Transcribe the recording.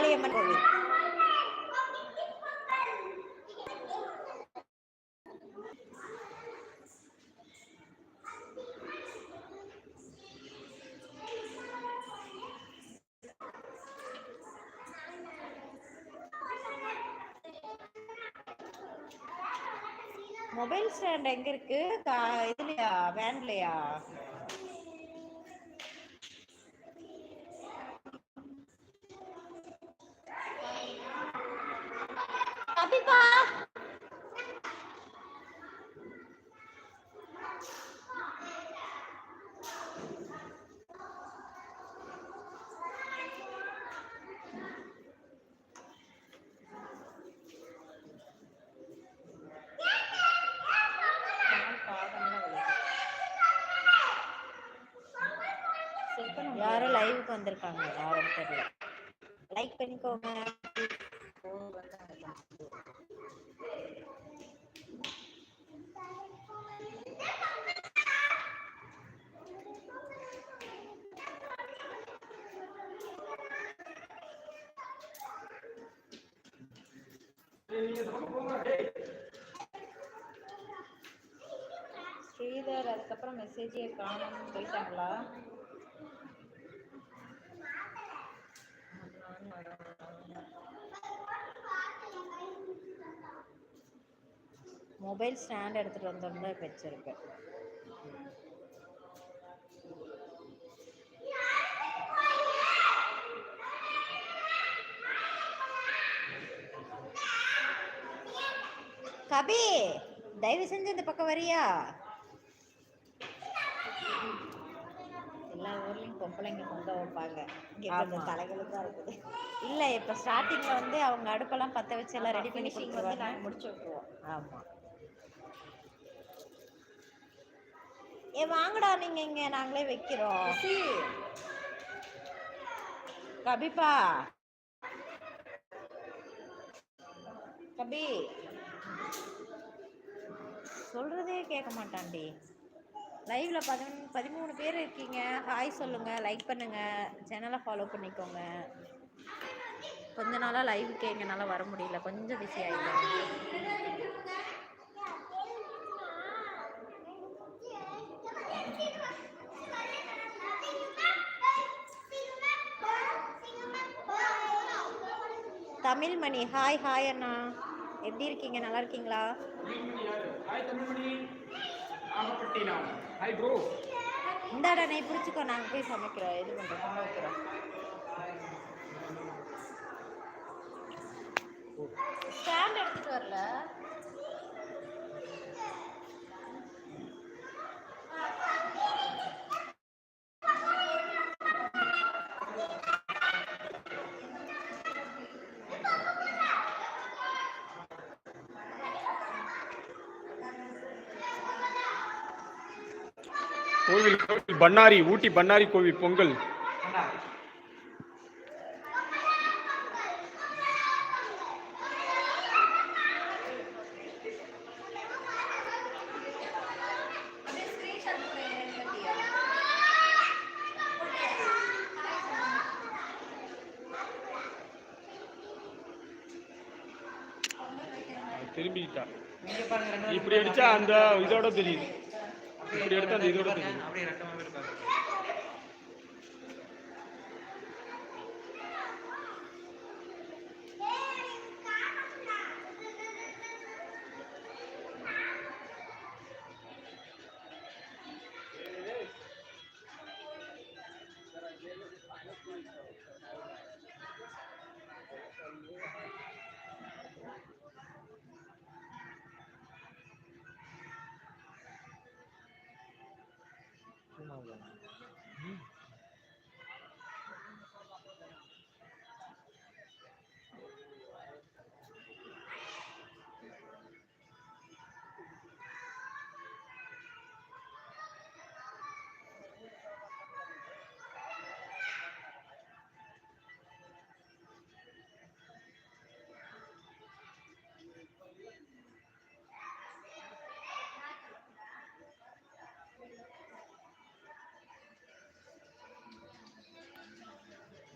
காளியம்மன் கோவில். Mobile stand எங்க இருக்கு? கா- இதுலயா வேன்லயா? கபிபா யாரோ லைவுக்கு வந்திருக்காங்க. யாரும் தெரியல. லைக் பண்ணிக்கோங்க. ஸ்ரீதர் அதுக்கப்புறம் மெசேஜே காணாம போயிட்டாங்களா மொபைல் ஸ்டாண்ட் எடுத்துட்டு வந்தோம்னா வச்சிருக்கேன் கபி தயவு செஞ்சு இந்த பக்கம் வரியா? எல்லா ஊர்லயும் பொம்பளைங்க பொங்க வைப்பாங்க. இங்க கொஞ்சம் தலைகளுக்கு தான் இருக்குது. இல்ல இப்ப ஸ்டார்டிங்ல வந்து அவங்க அடுப்பெல்லாம் பத்த வச்சு எல்லாம் ரெடி பண்ணி கொடுத்துருவாங்க. நாங்க முடிச்சு விட்டுருவோம். ஆமா. ஏ வாங்கடா நீங்க இங்க நாங்களே வைக்கிறோம். கபிப்பா. கபி. சொல்றதே கேட்க மாட்டான்டி. லைவ்ல பதிமூணு பதிமூணு பேர் இருக்கீங்க. ஹாய் சொல்லுங்க லைக் பண்ணுங்க. சேனலை ஃபாலோ பண்ணிக்கோங்க. கொஞ்ச நாளா லைவுக்கு எங்கனால வர முடியல. கொஞ்சம் பிஸி ஆயிட்டேன். தமிழ்மணி. ஹாய் ஹாய் அண்ணா. எப்படி இருக்கீங்க? நல்லா இருக்கீங்களா? இந்தாடா நீ பிடிச்சிக்கோ. நாங்கள் போய் சமைக்கிறோம் இது பண்ணுறோம் சமைக்கிறோம் ஸ்டாண்ட் எடுத்துட்டு வரல. கோவில் கோவில் பண்ணாரி ஊட்டி பண்ணாரி கோவில் பொங்கல். திரும்பிட்டா. இப்படி அடிச்சா அந்த இதோட தெரியுது. இப்படி எடுத்து அந்த இதோட அப்படி ரெண்டு மாதிரி পাওয়া যায়